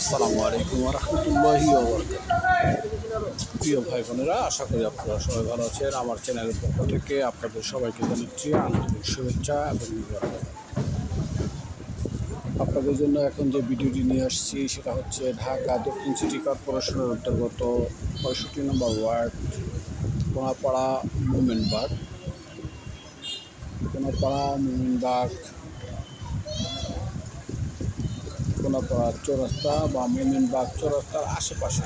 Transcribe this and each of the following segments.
আসসালামু আলাইকুম রহমতুল্লাহি প্রিয় ভাই বোনেরা আশা করি আপনারা সবাই ভালো আছেন। আমার চ্যানেলের পক্ষ থেকে আপনাদের সবাইকে জানাচ্ছি আন্তরিক শুভেচ্ছা এবং আপনাদের জন্য এখন যে ভিডিওটি নিয়ে আসছি, সেটা হচ্ছে ঢাকা দক্ষিণ সিটি কর্পোরেশনের অন্তর্গত পঁয়ষট্টি নম্বর ওয়ার্ড, কোনাপাড়া মোমেনবাগ। কোনাপাড়া মোমেনবাগ কোনাপাড়া চৌরাস্তা বা মোমিনবাগ চৌরাস্তার আশেপাশে।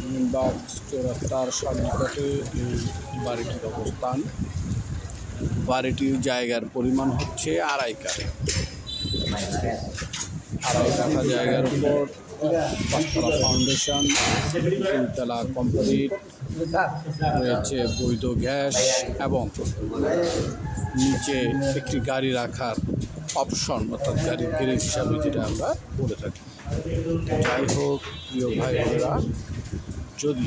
মোমিনবাগ চৌরাস্তার সন্নিকটে এই বাড়িটির অবস্থান। বাড়িটির জায়গার পরিমাণ হচ্ছে আড়াই কাঠা। আড়াই কাঠা জায়গার উপর ফাউন্ডেশন তিনতলা কমপ্লিট রয়েছে বৈধ গ্যাস এবং নিচে একটি গাড়ি রাখার অপশন অর্থাৎ গাড়ির গ্যারেজ হিসাবে যেটা আমরা বলে থাকি। যাই হোক, প্রিয় ভাই বোনেরা যদি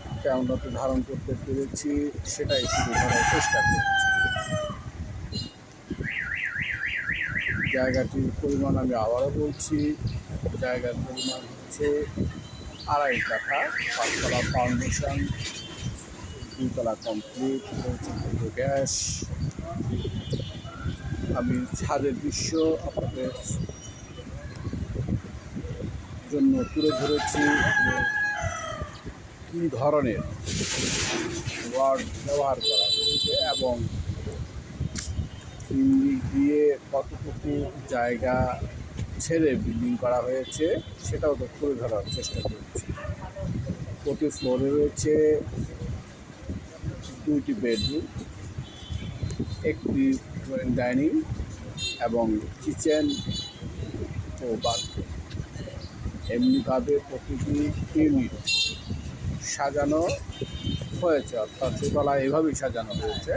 ক্যামেরাতে ধারণ করতে পেরেছি, সেটাই তুলে ধরার চেষ্টা করছি। জায়গাটির পরিমাণ আমি আবারও বলছি, জায়গার পরিমাণ হচ্ছে আড়াই কাঠা, পাঁচতলা ফাউন্ডেশন দুতলা কমপ্লিট রয়েছে গ্যাস। আমি ছাদের দৃশ্য আপনাদের জন্য তুলে ধরেছি। ধরনের ওয়ার্ড ব্যবহার করা হয়েছে এবং দিক দিয়ে কতটুকু জায়গা ছেড়ে বিল্ডিং করা হয়েছে সেটাও তো তুলে ধরার চেষ্টা করছি। প্রতি ফ্লোরে রয়েছে দুইটি বেডরুম একটি ডাইনিং এবং কিচেন ও বাথরুম এমনিভাবে প্রতিটি ইউনিট সাজানো হয়েছে, অর্থাৎ দোতলা এভাবেই সাজানো হয়েছে।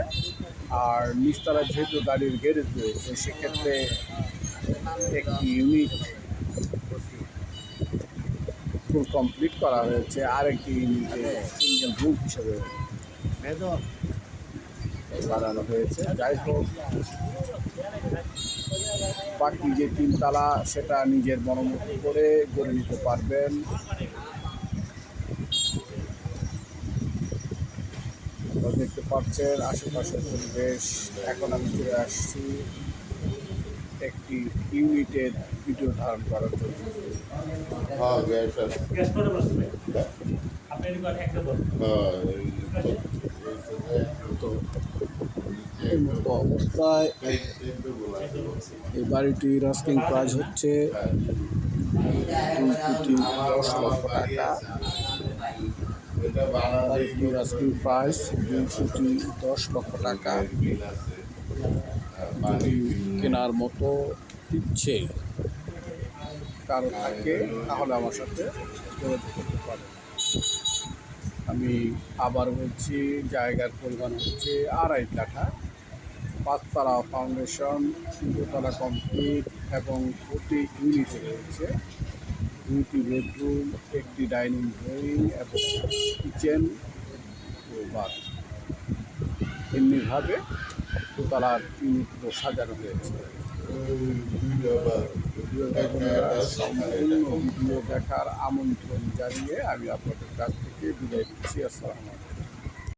আর নিচতলায় যেহেতু গাড়ির গ্যারেজ রয়েছে, সেক্ষেত্রে একটি ইউনিট ফুল কমপ্লিট করা হয়েছে। আর একটি ইউনিটে সিঙ্গেল রুম হিসেবে বানানো হয়েছে। যাই হোক, বাকি যে তিনতলা, সেটা নিজের মনোমতো করে গড়ে নিতে পারবেন। আপনারা দেখতে পাচ্ছেন আশেপাশের পরিবেশ। এখন আমি চলে আসছি একটি ইউনিটের ভিডিও ধারণ করার জন্য। হ্যাঁ হ্যাঁ তো অবস্থায় এই বাড়িটির রাস্টিং প্রাইস হচ্ছে। দুই কোটি দশ লক্ষ টাকা। বাড়িটির রাস্টিং প্রাইস দশ লক্ষ টাকা। যদি কেনার মতো ইচ্ছে কারও থাকে, তাহলে আমার সাথে আমি আবার বলছি, জায়গার পরিমাণ হচ্ছে আড়াই কাঠা পাঁচতলা ফাউন্ডেশন দোতলা কমপ্লিট এবং প্রতি ইউনিটে রয়েছে দুইটি বেডরুম একটি ডাইনিং ড্রয়িং এবং কিচেন ও বাথ এমনিভাবে দোতলার ইউনিটগুলো সাজানো হয়েছে। সম্পূর্ণ ভিডিও দেখার আমন্ত্রণ জানিয়ে আমি আপনাদের কাছ থেকে বিদায় দিচ্ছি আসসালামু আলাইকুম।